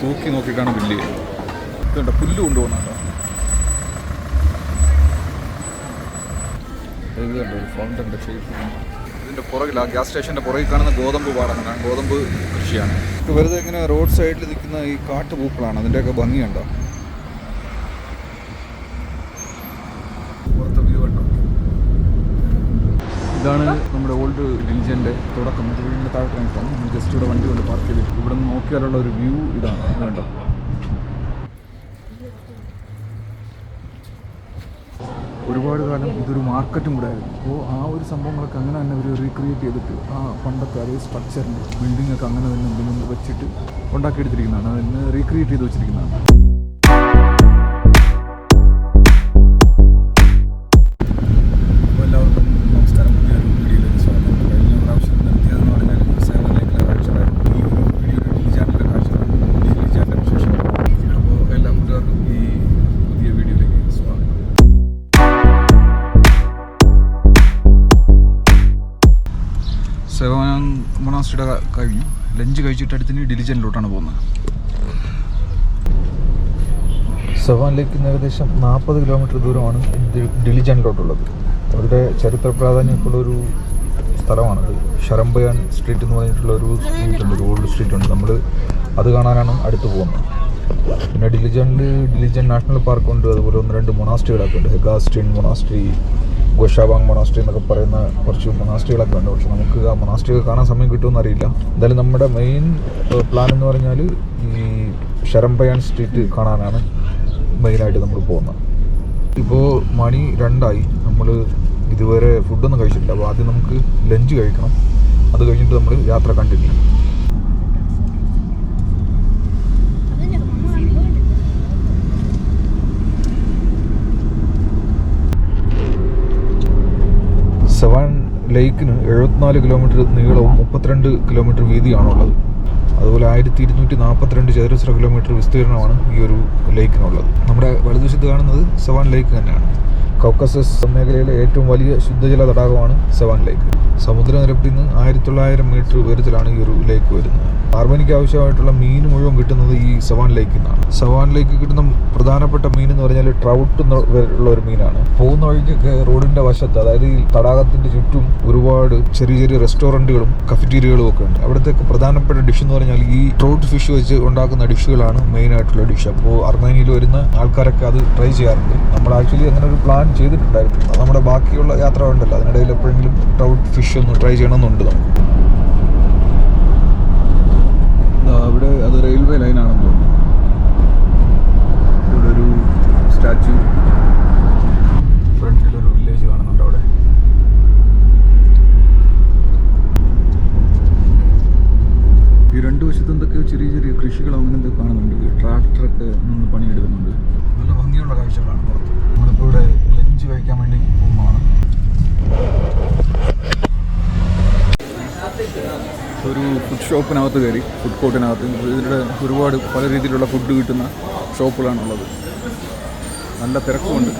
തൂക്കി നോക്കിയിട്ടാണ് ബില്ല് ചെയ്യുന്നത് ഇതുണ്ട് പുല്ല് കൊണ്ടുപോകുന്നുണ്ടോ ഇത് കണ്ടോ ഒരു ഫൗണ്ടന്റെ ഷേപ്പ് ഇതിന്റെ പുറകിൽ ആ ഗ്യാസ് സ്റ്റേഷന്റെ പുറകിൽ കാണുന്ന ഗോതമ്പ് പാടങ്ങളാണ് ഗോതമ്പ് കൃഷിയാണ്. ഇത് വെറുതെ ഇങ്ങനെ റോഡ് സൈഡിൽ നിൽക്കുന്ന ഈ കാട്ടുപൂക്കളാണ്. അതിന്റെയൊക്കെ ഭംഗിയുണ്ടോ? പുറത്ത് വ്യൂ ഉണ്ടോ ഇതാണ് ഡിലിജന്റെ തുടക്കം വീടിന്റെ താഴെ നമ്മൾ ജസ്റ്റ് ഇവിടെ വണ്ടി കൊണ്ട് പാർക്ക് ചെയ്തിട്ട് ഇവിടെ നിന്ന് നോക്കിയാലുള്ള ഒരു വ്യൂ ഇതാണ്. വേണ്ടത് ഒരുപാട് കാലം ഇതൊരു മാർക്കറ്റും കൂടെ ആയിരുന്നു. അപ്പോൾ ആ ഒരു സംഭവങ്ങളൊക്കെ അങ്ങനെ തന്നെ ഒരു റീക്രിയേറ്റ് ചെയ്തിട്ട് ആ പണ്ടത്തെ അതേ സ്ട്രക്ചറിന്റെ ബിൽഡിംഗ് ഒക്കെ അങ്ങനെ തന്നെ എന്തെങ്കിലും വെച്ചിട്ട് ഉണ്ടാക്കിയെടുത്തിരിക്കുന്നതാണ്. അതിന് റീക്രിയേറ്റ് ചെയ്ത് വെച്ചിരിക്കുന്നതാണ്. മൊണാസ്റ്റിയുടെ കഴിഞ്ഞു ലഞ്ച് കഴിച്ചിട്ട് അടുത്തിന് ഡിലിജനിലോട്ടാണ് പോകുന്നത്. സെവാനിലേക്ക് ഏകദേശം നാൽപ്പത് കിലോമീറ്റർ ദൂരമാണ് ഡിലിജനിലോട്ടുള്ളത് അവരുടെ ചരിത്ര പ്രാധാന്യമൊക്കെയുള്ള ഒരു സ്ഥലമാണത് ഷറംബയാൻ സ്ട്രീറ്റ് എന്ന് പറഞ്ഞിട്ടുള്ള ഒരു സ്ട്രീറ്റ് ഉണ്ട് ഒരു ഓൾഡ് സ്ട്രീറ്റ് ഉണ്ട്. നമ്മൾ അത് കാണാനാണ് അടുത്ത് പോകുന്നത്. പിന്നെ ഡിലിജനിൽ ഡിലിജൻ നാഷണൽ പാർക്ക് ഉണ്ട്. അതുപോലെ ഒന്ന് രണ്ട് മൊണാസ്ട്രികളൊക്കെ ഉണ്ട്. ഹെഗാസ്റ്റിൻ മൊണാസ്ട്രി ഗോഷാബാങ് മൊണാസ്ട്രി എന്നൊക്കെ പറയുന്ന കുറച്ച് മൊണാസ്ട്രികളൊക്കെ ഉണ്ട്. പക്ഷെ നമുക്ക് ആ മൊണാസ്ട്രിയൊക്കെ കാണാൻ സമയം കിട്ടുമെന്ന് അറിയില്ല എന്തായാലും നമ്മുടെ മെയിൻ പ്ലാൻ എന്ന് പറഞ്ഞാൽ ഈ ഷറംബയാൻ സ്ട്രീറ്റ് കാണാനാണ് മെയിനായിട്ട് നമ്മൾ പോകുന്നത്. ഇപ്പോൾ മണി രണ്ടായി. നമ്മൾ ഇതുവരെ ഫുഡൊന്നും കഴിച്ചിട്ടില്ല. അപ്പോൾ ആദ്യം നമുക്ക് ലഞ്ച് കഴിക്കണം. അത് കഴിഞ്ഞിട്ട് നമ്മൾ യാത്ര കണ്ടിന്യൂ ചെയ്യും സെവൻ ലേക്കിന് എഴുപത്തിനാല് കിലോമീറ്റർ നീളവും മുപ്പത്തിരണ്ട് കിലോമീറ്റർ വീതിയാണുള്ളത്. അതുപോലെ ആയിരത്തി ഇരുന്നൂറ്റി നാൽപ്പത്തിരണ്ട് ചതുരശ്ര കിലോമീറ്റർ വിസ്തീർണമാണ് ഈ ഒരു ലേക്കിനുള്ളത്. നമ്മുടെ വലതുവശത്ത് കാണുന്നത് സവാൻ ലേക്ക് തന്നെയാണ്. കൗക്കസസ് മേഖലയിലെ ഏറ്റവും വലിയ ശുദ്ധജല തടാകമാണ് സെവാൻ ലേക്ക്. സമുദ്രനിരപ്പിൽ നിന്ന് ആയിരത്തി തൊള്ളായിരം മീറ്റർ ഉയരത്തിലാണ് ഈ ഒരു ലേക്ക് വരുന്നത്. ആർമനിക്ക് ആവശ്യമായിട്ടുള്ള മീൻ മുഴുവൻ കിട്ടുന്നത് ഈ സവാൻ ലേക്കിൽ നിന്നാണ്. സവാൻ ലേക്ക് കിട്ടുന്ന പ്രധാനപ്പെട്ട മീൻ എന്ന് പറഞ്ഞാൽ ട്രൗട്ട് ഉള്ള ഒരു മീനാണ്. പോകുന്ന വഴിക്കൊക്കെ റോഡിന്റെ വശത്ത് അതായത് ഈ തടാകത്തിന്റെ ചുറ്റും ഒരുപാട് ചെറിയ ചെറിയ റെസ്റ്റോറന്റുകളും കഫറ്റീരിയകളും ഒക്കെ ഉണ്ട്. അവിടുത്തെ പ്രധാനപ്പെട്ട ഡിഷ് എന്ന് പറഞ്ഞാൽ ഈ ട്രൗട്ട് ഫിഷ് വെച്ച് ഉണ്ടാക്കുന്ന ഡിഷുകളാണ് മെയിൻ ആയിട്ടുള്ള ഡിഷ് അപ്പോൾ അർമേനിയയിൽ വരുന്ന ആൾക്കാരൊക്കെ അത് ട്രൈ ചെയ്യാറുണ്ട്. നമ്മൾ ആക്ച്വലി അങ്ങനെ ഒരു പ്ലാൻ ചെയ്തിട്ടുണ്ടായിരുന്നു. നമ്മുടെ ബാക്കിയുള്ള യാത്ര ഉണ്ടല്ലോ അതിനിടയിൽ എപ്പോഴെങ്കിലും ട്രൗട്ട് ഫിഷ് ഒന്ന് ട്രൈ ചെയ്യണമെന്നുണ്ട് നമുക്ക്. അവിടെ അത് റെയിൽവേ ലൈനാണെന്ന് തോന്നുന്നു. ഇവിടെ ഒരു സ്റ്റാച്യു ഫ്രണ്ടിലൊരു വില്ലേജ് കാണുന്നുണ്ട് അവിടെ. ഈ രണ്ട് വശത്ത് എന്തൊക്കെയോ ചെറിയ ചെറിയ കൃഷികളോ അങ്ങനെ എന്തൊക്കെ കാണുന്നുണ്ട്. ട്രാക്ടറൊക്കെ നിന്ന് പണിയെടുക്കുന്നുണ്ട്. നല്ല ഭംഗിയുള്ള കാഴ്ചകളാണ് പുറത്ത്. നമ്മളിപ്പോൾ ഇവിടെ ലഞ്ച് കഴിക്കാൻ വേണ്ടി പോകുന്നതാണ് ഒരു ഫുഡ് ഷോപ്പിനകത്ത് കയറി ഫുഡ് കോർട്ടിനകത്ത് ഇതിന്റെ ഒരുപാട് പല രീതിയിലുള്ള ഫുഡ് കിട്ടുന്ന ഷോപ്പുകളാണുള്ളത് നല്ല തിരക്കുമുണ്ട്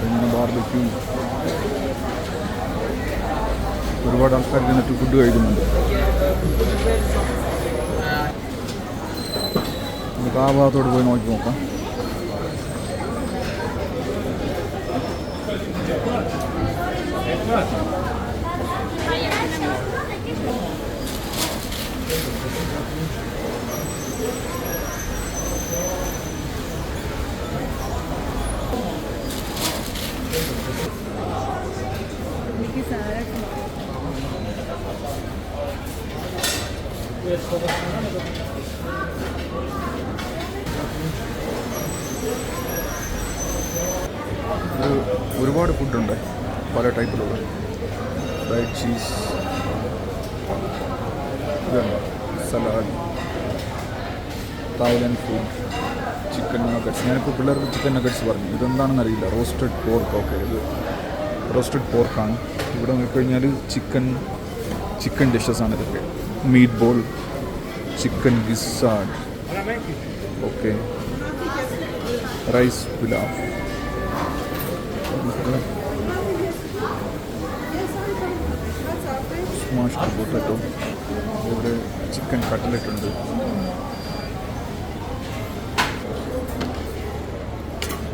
ഇങ്ങനെ ബാർബക്യൂ ഒരുപാട് ആൾക്കാർ ഇതിനകത്ത് ഫുഡ് കഴിക്കുന്നുണ്ട്. നമുക്ക് ആ ഭാഗത്തോട്ട് പോയി നോക്കി നോക്കാം ഇത് ഒരുപാട് ഫുഡുണ്ട് പല ടൈപ്പിലുള്ള fried cheese salad. Thailand food chicken nuggets ഞാനിപ്പോൾ പിള്ളേർക്ക് ചിക്കൻ നഗറ്റ്സ് പറഞ്ഞു. ഇതെന്താണെന്ന് അറിയില്ല. റോസ്റ്റഡ് പോർക്ക് ഓക്കെ ഇത് റോസ്റ്റഡ് പോർക്കാണ് ഇവിടെ നോക്കിക്കഴിഞ്ഞാൽ ചിക്കൻ ചിക്കൻ ഡിഷസ് ആണ് ഇതൊക്കെ. Meat ball chicken ഗിസാഡ് okay rice pulao smash potato ഇവിടെ ചിക്കൻ കട്ട്ലറ്റ് ഉണ്ട്.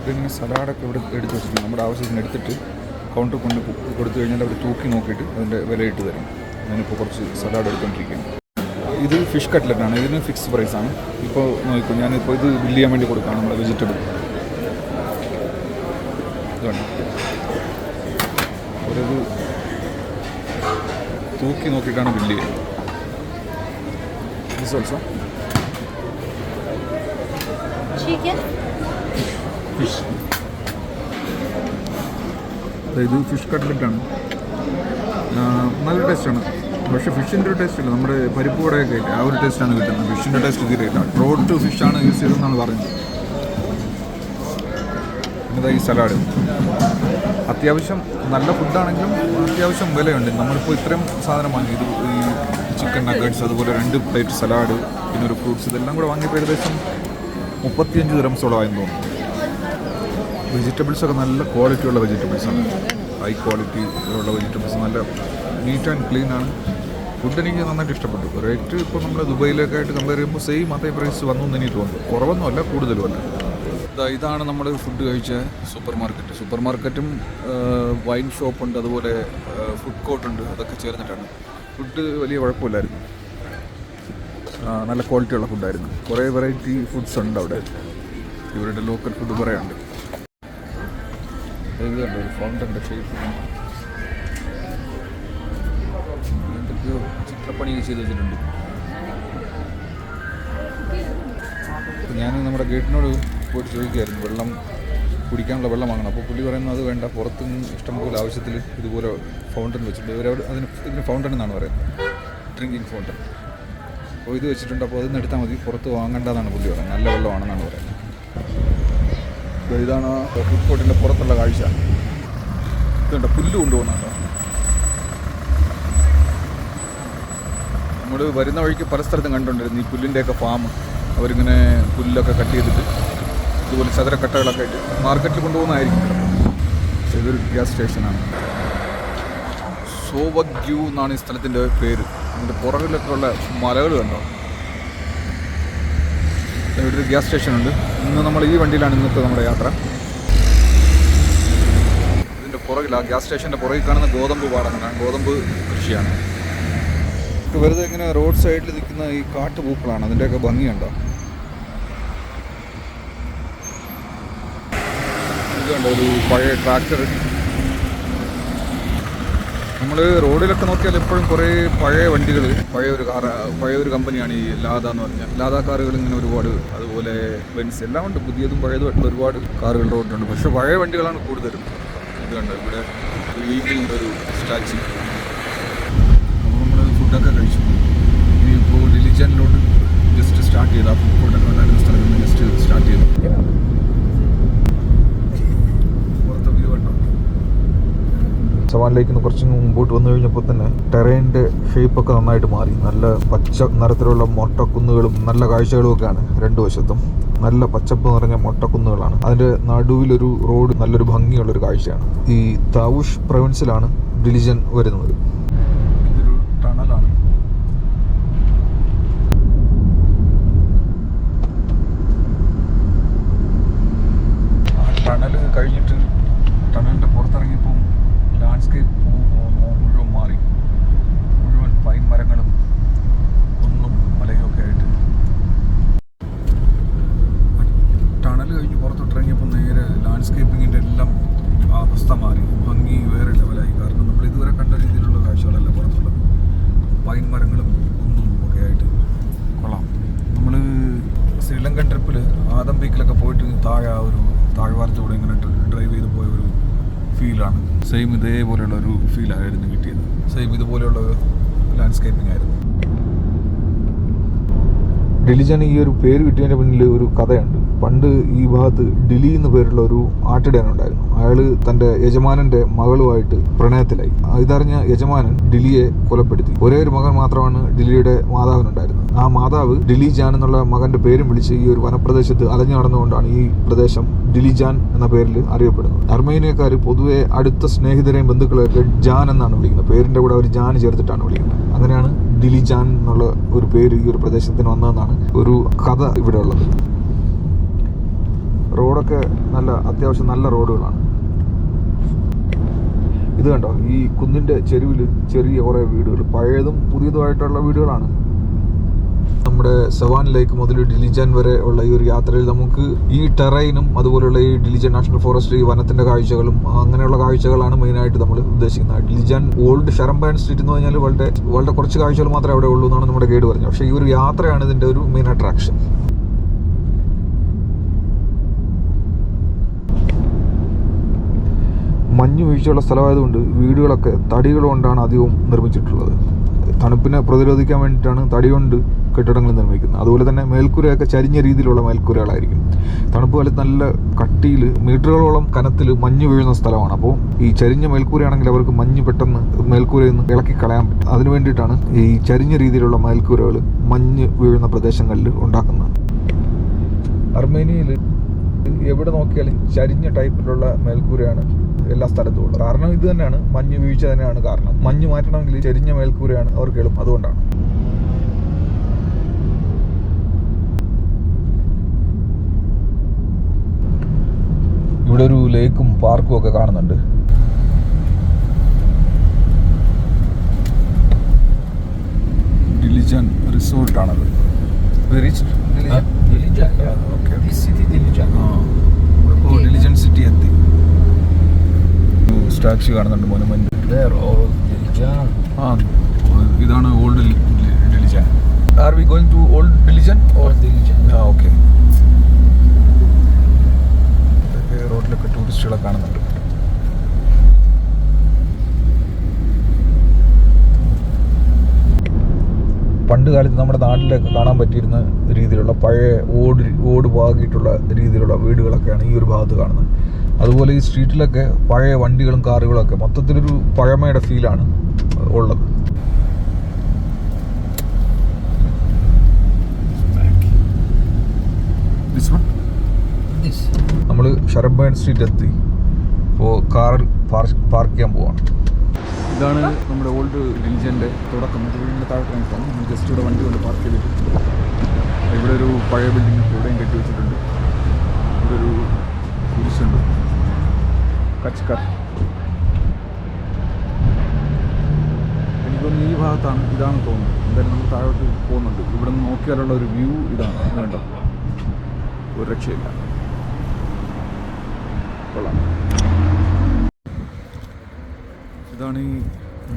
പിന്നെ സലാഡൊക്കെ ഇവിടെ എടുത്ത് വെച്ചിട്ടുണ്ട്. നമ്മുടെ ആവശ്യത്തിന് എടുത്തിട്ട് കൗണ്ടർ കൊണ്ട് കൊടുത്തു കഴിഞ്ഞാൽ അവർ തൂക്കി നോക്കിയിട്ട് അതിന്റെ വിലയിട്ട് തരും. ഞാനിപ്പോൾ കുറച്ച് സലാഡ് എടുത്തുകൊണ്ടിരിക്കുകയാണ് ഇത് ഫിഷ് കട്ട്ലറ്റാണ് ഇതിന് ഫിക്സ് പ്രൈസാണ് ഇപ്പോൾ നോക്കും ഞാനിപ്പോൾ ഇത് ബില്ല് ചെയ്യാൻ വേണ്ടി കൊടുക്കുകയാണ് നമ്മുടെ വെജിറ്റബിൾ ഇതുണ്ട്. അവരത് തൂക്കി നോക്കിയിട്ടാണ് ബില്ല് ചെയ്യുന്നത് ഓൾസോ? ഫിഷ് ഇത് ഫിഷ് കട്ട്ലറ്റ് ആണ്. ആ, നല്ല ടേസ്റ്റാണ് പക്ഷേ ഫിഷിന്റെ ഒരു ടേസ്റ്റ് ഇല്ല. നമ്മുടെ പരിപ്പ് കൂടെയൊക്കെ ഇല്ലേ, ആ ഒരു ടേസ്റ്റാണ് കിട്ടുന്നത്. ഫിഷിന്റെ ടേസ്റ്റ് തീരെ ഇല്ല. ട്രോട്ട് ഫിഷാണ് യൂസ് ചെയ്തതെന്നാണ് പറഞ്ഞത് പിന്നെ ഈ സലാഡ് അത്യാവശ്യം നല്ല ഫുഡാണെങ്കിലും അത്യാവശ്യം വിലയുണ്ട്. നമ്മളിപ്പോൾ ഇത്രയും സാധനം വാങ്ങി. ഇത് ഈ ചിക്കൻ നഗേഡ്സ് അതുപോലെ രണ്ട് പ്ലേറ്റ് സലാഡ് പിന്നെ ഒരു ഫ്രൂട്ട്സ് ഇതെല്ലാം കൂടെ വാങ്ങിയപ്പോൾ ഏകദേശം മുപ്പത്തിയഞ്ച് ദിറംസോളമായെന്ന് തോന്നുന്നു. വെജിറ്റബിൾസ് ഒക്കെ നല്ല ക്വാളിറ്റി ഉള്ള വെജിറ്റബിൾസ് ആണ്. ഹൈ ക്വാളിറ്റി ഉള്ള വെജിറ്റബിൾസ് നല്ല നീറ്റ് ആൻഡ് ക്ലീൻ ആണ്. ഫുഡ് എനിക്ക് നന്നായിട്ട് ഇഷ്ടപ്പെട്ടു. റേറ്റ് ഇപ്പോൾ നമ്മൾ ദുബൈയിലേക്കായിട്ട് കമ്പയർ ചെയ്യുമ്പോൾ സെയിം അതേ പ്രൈസ് വന്നു എന്ന് എനിക്ക് തോന്നുന്നു. കുറവൊന്നുമല്ല കൂടുതലുമല്ല ഇതാണ് നമ്മൾ ഫുഡ് കഴിച്ച സൂപ്പർ മാർക്കറ്റ് സൂപ്പർ മാർക്കറ്റും വൈൻ ഷോപ്പുണ്ട് അതുപോലെ ഫുഡ് കോർട്ടുണ്ട് അതൊക്കെ ചേർന്നിട്ടാണ്. ഫുഡ് വലിയ കുഴപ്പമില്ലായിരുന്നു. നല്ല ക്വാളിറ്റി ഉള്ള ഫുഡായിരുന്നു കുറേ വെറൈറ്റി ഫുഡ്സ് ഉണ്ട് അവിടെ. ഇവരുടെ ലോക്കൽ ഫുഡ് കുറേ ഉണ്ട് കണ്ടോ ഒരു ചെയ്ത് വെച്ചിട്ടുണ്ട്. ഞാൻ നമ്മുടെ ഗേറ്റിനോട് പോയിട്ട് ചോദിക്കുമായിരുന്നു വെള്ളം കുടിക്കാനുള്ള വെള്ളം വാങ്ങണം. അപ്പോൾ പുള്ളി പറയുന്നത് അത് വേണ്ട പുറത്ത് നിന്ന് ഇഷ്ടംപോലെ ആവശ്യത്തിൽ ഇതുപോലെ ഫൗണ്ടൻ വെച്ചിട്ടുണ്ട്. ഇവരവിടെ അതിന് ഇതിന് ഫൗണ്ടൻ എന്നാണ് പറയുന്നത്. ഡ്രിങ്കിങ് ഫൗണ്ടൻ അപ്പോൾ ഇത് വെച്ചിട്ടുണ്ട്. അപ്പോൾ അതിന് എടുത്താൽ മതി. പുറത്ത് വാങ്ങേണ്ടതാണ് പുള്ളി പറയുന്നത്. നല്ല വെള്ളമാണെന്നാണ് പറയുന്നത്. അപ്പോൾ ഇതാണ് ഫുഡ് കോർട്ടിന്റെ പുറത്തുള്ള കാഴ്ച. ഇതുണ്ട് പുല്ല് കൊണ്ടുപോകുന്നുണ്ടോ നമ്മൾ വരുന്ന വഴിക്ക് പല സ്ഥലത്തും കണ്ടുകൊണ്ടിരുന്നു ഈ പുല്ലിന്റെയൊക്കെ ഫാം അവരിങ്ങനെ പുല്ലൊക്കെ കട്ട് ചെയ്തിട്ട് ഇതുപോലെ ചതുരക്കട്ടകളൊക്കെ ആയിട്ട് മാർക്കറ്റിൽ കൊണ്ടുപോകുന്നതായിരിക്കും. ഇതൊരു ഗ്യാസ് സ്റ്റേഷനാണ്. സോവഗ്യൂ എന്നാണ് ഈ സ്ഥലത്തിന്റെ പേര്. അതിന്റെ പുറകിലൊക്കെ ഉള്ള മലകൾ കണ്ടോ? ഇവിടെ ഒരു ഗ്യാസ് സ്റ്റേഷനുണ്ട്. ഇന്ന് നമ്മൾ ഈ വണ്ടിയിലാണ് ഇന്നത്തെ നമ്മുടെ യാത്ര. ഇതിന്റെ പുറകിൽ ആ ഗ്യാസ് സ്റ്റേഷന്റെ പുറകിൽ കാണുന്ന ഗോതമ്പ് പാടങ്ങളാണ് ഗോതമ്പ് കൃഷിയാണ്. വെറുതെ ഇങ്ങനെ റോഡ് സൈഡിൽ നിൽക്കുന്ന ഈ കാട്ടുപൂക്കളാണ്. അതിന്റെയൊക്കെ ഭംഗിയുണ്ടോ? ഇതുണ്ട് ഒരു പഴയ ട്രാക്ടർ നമ്മൾ റോഡിലൊക്കെ നോക്കിയാൽ എപ്പോഴും കുറേ പഴയ വണ്ടികൾ പഴയ ഒരു കാർ പഴയ ഒരു കമ്പനിയാണ് ഈ ലാദ എന്ന് പറഞ്ഞാൽ ലാദ കാറുകൾ ഇങ്ങനെ ഒരുപാട് അതുപോലെ ബെൻസ് എല്ലാം ഉണ്ട്. പുതിയതും പഴയതുമായിട്ടുള്ള ഒരുപാട് കാറുകൾ റോഡിലുണ്ട്. പക്ഷേ പഴയ വണ്ടികളാണ് കൂടുതലും. ഇത് കണ്ടോ ഇവിടെ ഈഗിളിന്റെ ഒരു സ്റ്റാച്ചു. നമ്മൾ ഫുഡൊക്കെ കഴിച്ചു. ഇനി ഇപ്പോൾ ഡിലിജനിലോട്ട് ജസ്റ്റ് സ്റ്റാർട്ട് ചെയ്ത്. ആ ഫുഡ് കോർട്ടൊക്കെ ഉണ്ടായിരുന്ന സ്ഥലത്ത് ജസ്റ്റ് സ്റ്റാർട്ട് ചെയ്തു പുറത്തെ വ്യൂ കണ്ടോ സവാൻ ലേക്ക് നിന്ന് കുറച്ച് മുമ്പോട്ട് വന്നു കഴിഞ്ഞപ്പോൾ തന്നെ ടെറൈന്റെ ഷേപ്പൊക്കെ നന്നായിട്ട് മാറി. നല്ല പച്ച നിറത്തിലുള്ള മൊട്ടക്കുന്നുകളും നല്ല കാഴ്ചകളും ഒക്കെയാണ് രണ്ടു വശത്തും. നല്ല പച്ചപ്പ് നിറഞ്ഞ മൊട്ടക്കുന്നുകളാണ്. അതിന്റെ നടുവിലൊരു റോഡ് നല്ലൊരു ഭംഗിയുള്ളൊരു കാഴ്ചയാണ്. ഈ താവൂഷ് പ്രവിൻസിലാണ് ഡിലിജൻ വരുന്നത് ഇതൊരു ടണലാണ് ആ ടണൽ കഴിഞ്ഞിട്ട് ടണലിന്റെ പുറത്തിറങ്ങിയപ്പോൾ ലാൻഡ്സ്കേപ്പ് മുഴുവൻ മാറി മുഴുവൻ പൈൻ മരങ്ങളും കുന്നും മലയും ഒക്കെ ആയിട്ട് ടണൽ കഴിഞ്ഞ് പുറത്തോട്ടിറങ്ങിയപ്പോൾ നേരെ ലാൻഡ്സ്കേപ്പിങ്ങിന്റെ എല്ലാം അവസ്ഥ മാറി ഭംഗി വേറെ ലെവലായി കാരണം നമ്മൾ ഇതുവരെ കണ്ട രീതിയിലുള്ള കാഴ്ചകളല്ല പുറത്തുള്ളത് പൈൻ മരങ്ങളും കുന്നും ഒക്കെ ആയിട്ട് കൊള്ളാം നമ്മൾ ശ്രീലങ്കൻ ട്രിപ്പിൽ ആദം പീക്കിലൊക്കെ പോയിട്ട് താഴെ ആ ഒരു താഴ്വാരത്തൂടെ ഇങ്ങനെ ഡ്രൈവ് ചെയ്ത് പോയ ഒരു ഫീലാണ് സെയിം ഇതേപോലെയുള്ള ഒരു ഫീൽ ഫീലായിരുന്നു കിട്ടിയത്. സെയിം ഇതുപോലെയുള്ള ലാൻഡ്സ്കേപ്പിംഗ് ആയിരുന്നു. ഡിലിജൻ ഈ ഒരു പേര് കിട്ടിയതിന്റെ പിന്നിൽ ഒരു കഥയുണ്ട്. പണ്ട് ഈ ഭാഗത്ത് ഡിലി എന്ന് പേരുള്ള ഒരു ആട്ടിടയൻ ഉണ്ടായിരുന്നു. അയാൾ തന്റെ യജമാനന്റെ മകളുമായിട്ട് പ്രണയത്തിലായി. ഇതറിഞ്ഞ യജമാനൻ ഡിലിയെ കൊലപ്പെടുത്തി. ഒരേ ഒരു മകൻ മാത്രമാണ് ഡിലിയുടെ മാതാവിനുണ്ടായിരുന്നത്. ആ മാതാവ് ഡിലിജാൻ എന്നുള്ള മകന്റെ പേരും വിളിച്ച് ഈ ഒരു വനപ്രദേശത്ത് അലഞ്ഞു നടന്നുകൊണ്ടാണ് ഈ പ്രദേശം ഡിലിജാൻ എന്ന പേരിൽ അറിയപ്പെടുന്നത്. അർമേനിയക്കാർ പൊതുവെ അടുത്ത സ്നേഹിതരെയും ബന്ധുക്കളെയൊക്കെ ജാൻ എന്നാണ് വിളിക്കുന്നത്. പേരിന്റെ കൂടെ അവർ ജാൻ ചേർത്തിട്ടാണ് വിളിക്കുന്നത്. അങ്ങനെയാണ് ഡിലിജാൻ എന്നുള്ള ഒരു പേര് ഈ ഒരു പ്രദേശത്തിന് വന്നതെന്നാണ് ഒരു കഥ ഇവിടെ ഉള്ളത്. റോഡൊക്കെ നല്ല അത്യാവശ്യം നല്ല റോഡുകളാണ്. ഇത് കണ്ടോ? ഈ കുന്നിന്റെ ചെരുവിൽ ചെറിയ കുറേ വീടുകൾ. പഴയതും പുതിയതുമായിട്ടുള്ള വീടുകളാണ്. നമ്മുടെ സെവാൻ ലേക്ക് മുതൽ ഡിലിജൻ വരെ ഉള്ള ഈ ഒരു യാത്രയിൽ നമുക്ക് ഈ ടെറൈനും അതുപോലെയുള്ള ഈ ഡിലിജൻ നാഷണൽ ഫോറസ്റ്റ് ഈ വനത്തിന്റെ കാഴ്ചകളും അങ്ങനെയുള്ള കാഴ്ചകളാണ് മെയിനായിട്ട് നമ്മൾ ഉദ്ദേശിക്കുന്നത്. ഡിലിജൻ ഓൾഡ് ഷറംബാൻ സ്ട്രീറ്റ് എന്ന് പറഞ്ഞാൽ വളരെ വളരെ കുറച്ച് കാഴ്ചകൾ മാത്രമേ അവിടെ ഉള്ളൂ എന്നാണ് നമ്മുടെ ഗൈഡ് പറഞ്ഞത്. പക്ഷേ ഈ ഒരു യാത്രയാണ് ഇതിന്റെ ഒരു മെയിൻ അട്രാക്ഷൻ മഞ്ഞ് വീഴ്ചയുള്ള സ്ഥലമായതുകൊണ്ട് വീടുകളൊക്കെ തടികൾ കൊണ്ടാണ് അധികവും നിർമ്മിച്ചിട്ടുള്ളത്. തണുപ്പിനെ പ്രതിരോധിക്കാൻ വേണ്ടിയിട്ടാണ് തടി കൊണ്ട് കെട്ടിടങ്ങൾ നിർമ്മിക്കുന്നത് അതുപോലെ തന്നെ മേൽക്കൂരയൊക്കെ ചരിഞ്ഞ രീതിയിലുള്ള മേൽക്കൂരകളായിരിക്കും. തണുപ്പ് കാലത്ത് നല്ല കട്ടിയിൽ മീറ്ററുകളോളം കനത്തിൽ മഞ്ഞ് വീഴുന്ന സ്ഥലമാണ്. അപ്പോൾ ഈ ചരിഞ്ഞ മേൽക്കൂരയാണെങ്കിൽ അവർക്ക് മഞ്ഞ് പെട്ടെന്ന് മേൽക്കൂരയിൽ നിന്ന് ഇളക്കി കളയാൻ പറ്റും. അതിനു വേണ്ടിയിട്ടാണ് ഈ ചരിഞ്ഞ രീതിയിലുള്ള മേൽക്കൂരകൾ മഞ്ഞ് വീഴുന്ന പ്രദേശങ്ങളിൽ ഉണ്ടാക്കുന്നത്. അർമേനിയയിൽ എവിടെ നോക്കിയാലും ചരിഞ്ഞ ടൈപ്പിലുള്ള മേൽക്കൂരയാണ് എല്ലാ സ്ഥലത്തും ഉള്ളത്. കാരണം ഇത് തന്നെയാണ് മഞ്ഞ് വീഴ്ച തന്നെയാണ് കാരണം. മഞ്ഞ് മാറ്റണമെങ്കിൽ ചരിഞ്ഞ മേൽക്കൂരയാണ് അവർക്ക് എളുപ്പം. അതുകൊണ്ടാണ്. ഇവിടെ ഒരു ലേക്കും പാർക്കും ഒക്കെ കാണുന്നുണ്ട്. ഡിലിജൻ റിസോർട്ടാണത് ഡിലിജൻ സിറ്റി എത്തി. സ്റ്റാച്യു കാണുന്നുണ്ട് മോനുമെന്റ് ഇതാണ് old Dilijan are we going to old Dilijan old Dilijan okay റോഡിലൊക്കെ ടൂറിസ്റ്റുകളെ കാണുന്നുണ്ട്. പണ്ട് കാലത്ത് നമ്മുടെ നാട്ടിലൊക്കെ കാണാൻ പറ്റിയിരുന്ന രീതിയിലുള്ള പഴയ ഓട് ഓട് പാകിയിട്ടുള്ള രീതിയിലുള്ള വീടുകളൊക്കെയാണ് ഈ ഒരു ഭാഗത്ത് കാണുന്നത്. അതുപോലെ ഈ സ്ട്രീറ്റിലൊക്കെ പഴയ വണ്ടികളും കാറുകളൊക്കെ മൊത്തത്തിലൊരു പഴമയുടെ ഫീലാണ് ഉള്ളത്. നമ്മൾ ഷറബേൺ സ്ട്രീറ്റ് എത്തി അപ്പോൾ കാറിൽ പാർക്ക് ചെയ്യാൻ പോവാണ്. ഇതാണ് നമ്മുടെ ഓൾഡ് ഡിവിജന്റെ തുടക്കം. വീടിന്റെ താഴെ നമ്മൾ ജസ്റ്റ് ഇവിടെ വണ്ടി കൊണ്ട് പാർക്ക് ചെയ്തിട്ടുണ്ട് ഇവിടെ ഒരു പഴയ ബിൽഡിംഗ് ഇവിടെയും കെട്ടി വെച്ചിട്ടുണ്ട്. ഇവിടെ ഒരു കുരിശുണ്ട്. കച്ചക്കർ എനിക്കൊന്ന് ഈ ഭാഗത്താണ് ഇതാണ് തോന്നുന്നത്. എന്തായാലും നമ്മൾ താഴോട്ട് പോകുന്നുണ്ട്. ഇവിടെ നിന്ന് നോക്കിയാലുള്ള ഒരു വ്യൂ ഇതാണ്. വേണ്ട ഒരു രക്ഷയില്ല. കൊള്ളാം. ഇതാണ് ഈ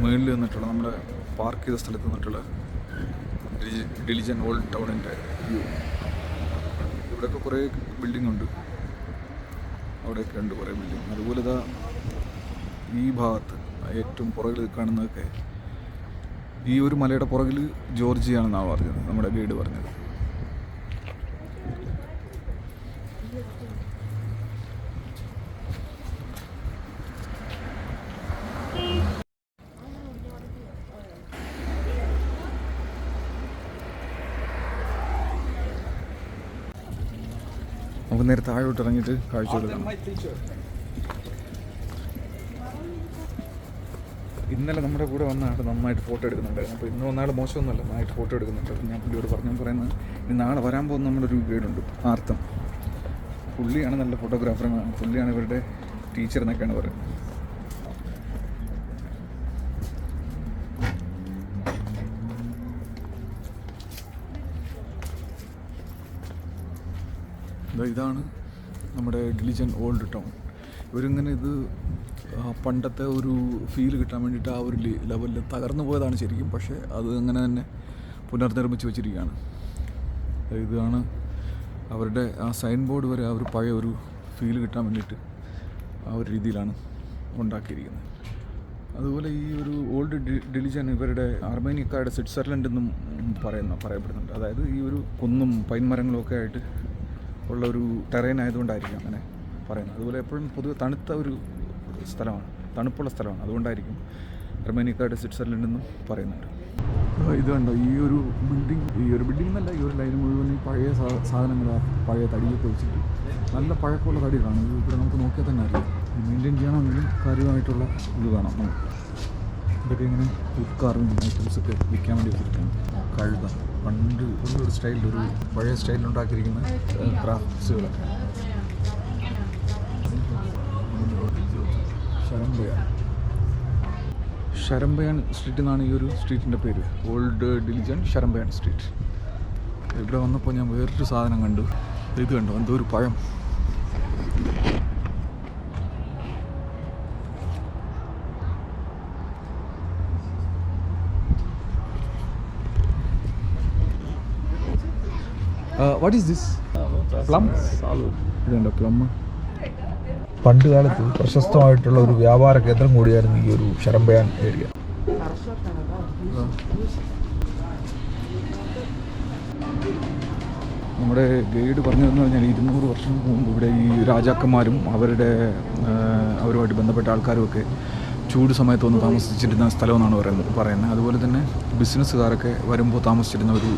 മേളിൽ നിന്നിട്ടുള്ള നമ്മുടെ പാർക്ക് ചെയ്ത സ്ഥലത്ത് നിന്നിട്ടുള്ള ഡിലിജൻ ഓൾഡ് ടൗണിന്റെ വ്യൂ ഇവിടെയൊക്കെ കുറേ ബിൽഡിംഗ് ഉണ്ട്. അവിടെയൊക്കെ ഉണ്ട് കുറേ ബിൽഡിംഗ് അതുപോലെ ഇതാ ഈ ഭാഗത്ത് ഏറ്റവും പുറകിൽ കാണുന്നതൊക്കെ ഈ ഒരു മലയുടെ പുറകിൽ ജോർജിയാണെന്നാണ് പറഞ്ഞത് നമ്മുടെ ഗൈഡ് പറഞ്ഞത്. നേരെ താഴോട്ട് ഇറങ്ങിയിട്ട് കാഴ്ച കൊടുക്കണം. ഇന്നലെ നമ്മുടെ കൂടെ വന്ന ആൾ നന്നായിട്ട് ഫോട്ടോ എടുക്കുന്നുണ്ടായിരുന്നു. അപ്പോൾ ഇന്ന് വന്നാൾ മോശമൊന്നുമല്ല നന്നായിട്ട് ഫോട്ടോ എടുക്കുന്നുണ്ട്. അപ്പോൾ ഞാൻ പുള്ളിയോട് പറഞ്ഞു പറയുന്നത് ഇനി നാളെ വരാൻ പോകുന്ന നമ്മുടെ ഒരു ഗൈഡുണ്ട് ആർത്തം. പുള്ളിയാണ് നല്ല ഫോട്ടോഗ്രാഫർ പുള്ളിയാണ് ഇവരുടെ ടീച്ചർ എന്നൊക്കെയാണ് പറയുന്നത്. ദാ ഇതാണ് നമ്മുടെ ഡിലിജൻ ഓൾഡ് ടൗൺ ഇവരിങ്ങനെ ഇത് പണ്ടത്തെ ഒരു ഫീൽ കിട്ടാൻ വേണ്ടിയിട്ട് ആ ഒരു ലെവലിൽ തകർന്നു പോയതാണ് ശരിക്കും. പക്ഷേ അത് അങ്ങനെ തന്നെ പുനർനിർമ്മിച്ച് വെച്ചിരിക്കുകയാണ്. ഇതാണ് അവരുടെ ആ സൈൻ ബോർഡ് വരെ ആ ഒരു പഴയ ഒരു ഫീൽ കിട്ടാൻ വേണ്ടിയിട്ട് ആ ഒരു രീതിയിലാണ് ഉണ്ടാക്കിയിരിക്കുന്നത്. അതുപോലെ ഈ ഒരു ഓൾഡ് ഡിലിജൻ ഇവരുടെ അർമേനിയക്കാരുടെ സ്വിറ്റ്സർലൻഡ് എന്നും പറയുന്ന പറയപ്പെടുന്നുണ്ട്. അതായത് ഈ ഒരു കുന്നും പൈൻ മരങ്ങളും ഒക്കെ ആയിട്ട് ഉള്ള ഒരു ടെറൈൻ ആയതുകൊണ്ടായിരിക്കും അങ്ങനെ പറയുന്നത്. അതുപോലെ എപ്പോഴും പൊതുവെ തണുത്ത ഒരു സ്ഥലമാണ്. തണുപ്പുള്ള സ്ഥലമാണ്. അതുകൊണ്ടായിരിക്കും അർമേനിയക്കാരുടെ സ്വിറ്റ്സർലൻഡ് എന്നും പറയുന്നുണ്ട് ഇത് കണ്ടോ? ഈ ഒരു ബിൽഡിംഗ് ഈ ഒരു ബിൽഡിംഗ് എന്നല്ല ഈ ഒരു ലൈൻ മുഴുവൻ ഈ പഴയ സാധനങ്ങൾ പഴയ തടിയൊക്കെ വെച്ചിട്ട് നല്ല പഴക്കമുള്ള തടികളാണ്. ഇത് ഇവിടെ നമുക്ക് നോക്കിയാൽ തന്നെ അറിയാം. മെയിന്റെയിൻ ചെയ്യണമെങ്കിലും കാര്യമായിട്ടുള്ള ഇത് കാണാം നമുക്ക്. ഇതൊക്കെ ഇങ്ങനെ വുഡ് കാർവിംഗ് ഐറ്റംസ് ഒക്കെ വിൽക്കാൻ വേണ്ടി വെച്ചിരിക്കുകയാണ്. കഴുത പണ്ട് ഒരു സ്റ്റൈലിൽ ഒരു പഴയ സ്റ്റൈലിൽ ഉണ്ടാക്കിയിരിക്കുന്ന ക്രാഫ്റ്റ്സുകളൊക്കെ ശരംബയാൻ സ്ട്രീറ്റ് എന്നാണ് ഈ ഒരു സ്ട്രീറ്റിന്റെ പേര്. ഓൾഡ് ഡിലിജൻ ശരംബയാൻ സ്ട്രീറ്റ് ഇവിടെ വന്നപ്പോൾ ഞാൻ വേറൊരു സാധനം കണ്ടു. ഇത് കണ്ടോ? എന്തോ ഒരു പഴം. വാട്ട് ഈസ് ദിസ് പ്ലം ഇതുണ്ടോ പ്ലം പണ്ട് കാലത്ത് പ്രശസ്തമായിട്ടുള്ള ഒരു വ്യാപാര കേന്ദ്രം കൂടിയായിരുന്നു ഈ ഒരു ശരംബയാൻ ഏരിയ നമ്മുടെ ഗൈഡ് പറഞ്ഞതെന്ന് പറഞ്ഞാൽ ഇരുന്നൂറ് വർഷം മുമ്പ് ഇവിടെ ഈ രാജാക്കന്മാരും അവരുടെ അവരുമായിട്ട് ബന്ധപ്പെട്ട ആൾക്കാരും ഒക്കെ ചൂട് സമയത്ത് വന്ന് താമസിച്ചിരുന്ന സ്ഥലമെന്നാണ് പറയുന്നത് പറയുന്നത്. അതുപോലെ തന്നെ ബിസിനസ്സുകാരൊക്കെ വരുമ്പോൾ താമസിച്ചിരുന്ന ഒരു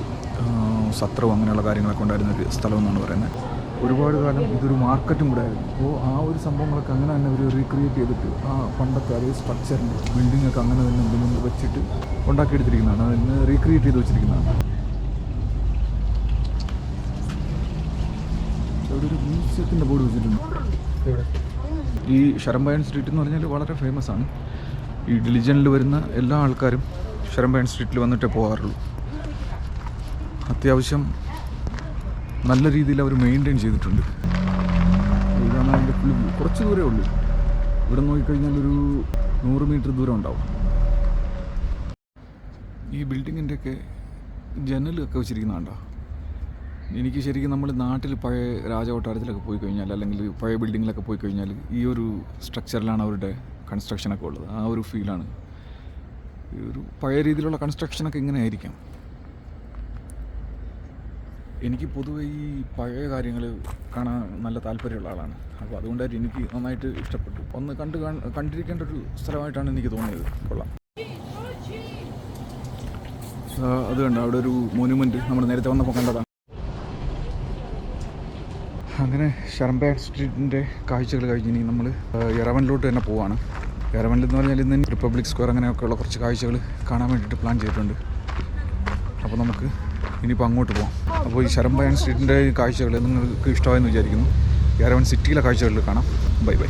സത്രവും അങ്ങനെയുള്ള കാര്യങ്ങളൊക്കെ ഉണ്ടായിരുന്ന ഒരു സ്ഥലം എന്നാണ് പറയുന്നത്. ഒരുപാട് കാലം ഇതൊരു മാർക്കറ്റും കൂടെ ആയിരുന്നു. അപ്പോൾ ആ ഒരു സംഭവങ്ങളൊക്കെ അങ്ങനെ തന്നെ ഒരു റീക്രിയേറ്റ് ചെയ്തിട്ട് ആ പണ്ടത്തെ അതേ സ്ട്രക്ചറിന്റെ ബിൽഡിംഗ് ഒക്കെ അങ്ങനെ തന്നെ എന്തെങ്കിലും വെച്ചിട്ട് ഉണ്ടാക്കിയെടുത്തിരിക്കുന്നതാണ്. അതിന് റീക്രിയേറ്റ് ചെയ്ത് വെച്ചിരിക്കുന്നതാണ്. അവിടെ ഒരു മ്യൂസിയത്തിന്റെ ബോർഡ് വെച്ചിട്ടുണ്ട്. ഈ ശരംബയൻ സ്ട്രീറ്റ് എന്ന് പറഞ്ഞാൽ വളരെ ഫേമസ് ആണ്. ഈ ഡിലിജനിൽ വരുന്ന എല്ലാ ആൾക്കാരും ശരംബയൻ സ്ട്രീറ്റിൽ വന്നിട്ടേ പോകാറുള്ളൂ അത്യാവശ്യം നല്ല രീതിയിൽ അവർ മെയിന്റെയിൻ ചെയ്തിട്ടുണ്ട്. ഇതാണ് അതിന്റെ ഫുൾ വ്യൂ കുറച്ച് ദൂരമേ ഉള്ളൂ. ഇവിടെ നോക്കിക്കഴിഞ്ഞാൽ ഒരു നൂറ് മീറ്റർ ദൂരം ഉണ്ടാവും. ഈ ബിൽഡിങ്ങിന്റെയൊക്കെ ജനലൊക്കെ വെച്ചിരിക്കുന്നതാണ്ടോ. എനിക്ക് ശരിക്കും നമ്മൾ നാട്ടിൽ പഴയ രാജകൊട്ടാരത്തിലൊക്കെ പോയി കഴിഞ്ഞാൽ അല്ലെങ്കിൽ പഴയ ബിൽഡിങ്ങിലൊക്കെ പോയി കഴിഞ്ഞാൽ ഈ ഒരു സ്ട്രക്ചറിലാണ് അവരുടെ കൺസ്ട്രക്ഷനൊക്കെ ഉള്ളത്. ആ ഒരു ഫീലാണ് ഈ ഒരു പഴയ രീതിയിലുള്ള കൺസ്ട്രക്ഷനൊക്കെ ഇങ്ങനെ ആയിരിക്കാം. എനിക്ക് പൊതുവെ ഈ പഴയ കാര്യങ്ങൾ കാണാൻ നല്ല താല്പര്യമുള്ള ആളാണ്. അപ്പോൾ അതുകൊണ്ടായിട്ട് എനിക്ക് നന്നായിട്ട് ഇഷ്ടപ്പെട്ടു. ഒന്ന് കണ്ട് കണ്ടിരിക്കേണ്ട ഒരു സ്ഥലമായിട്ടാണ് എനിക്ക് തോന്നിയത്. കൊള്ളാം. അത് കണ്ട? അവിടെ ഒരു മോനുമെന്റ് നമ്മൾ നേരത്തെ വന്നപ്പോൾ കണ്ടതാണ്. അങ്ങനെ ഷർംബാൻ സ്ട്രീറ്റിന്റെ കാഴ്ചകൾ കഴിഞ്ഞ് ഇനി നമ്മൾ എറവനിലോട്ട് തന്നെ പോവാണ്. എറവനിൽ എന്ന് പറഞ്ഞാൽ ഇന്ന് റിപ്പബ്ലിക് സ്ക്വയർ അങ്ങനെയൊക്കെയുള്ള കുറച്ച് കാഴ്ചകൾ കാണാൻ വേണ്ടിയിട്ട് പ്ലാൻ ചെയ്തിട്ടുണ്ട്. അപ്പോൾ നമുക്ക് ഇനിയിപ്പോൾ അങ്ങോട്ട് പോകാം അപ്പോൾ ഈ ശരംബായൻ സ്ട്രീറ്റിന്റെ കാഴ്ചകൾ നിങ്ങൾക്ക് ഇഷ്ടമായെന്ന് വിചാരിക്കുന്നു. എറവൻ സിറ്റിയിലെ കാഴ്ചകളിൽ കാണാം. Bye bye.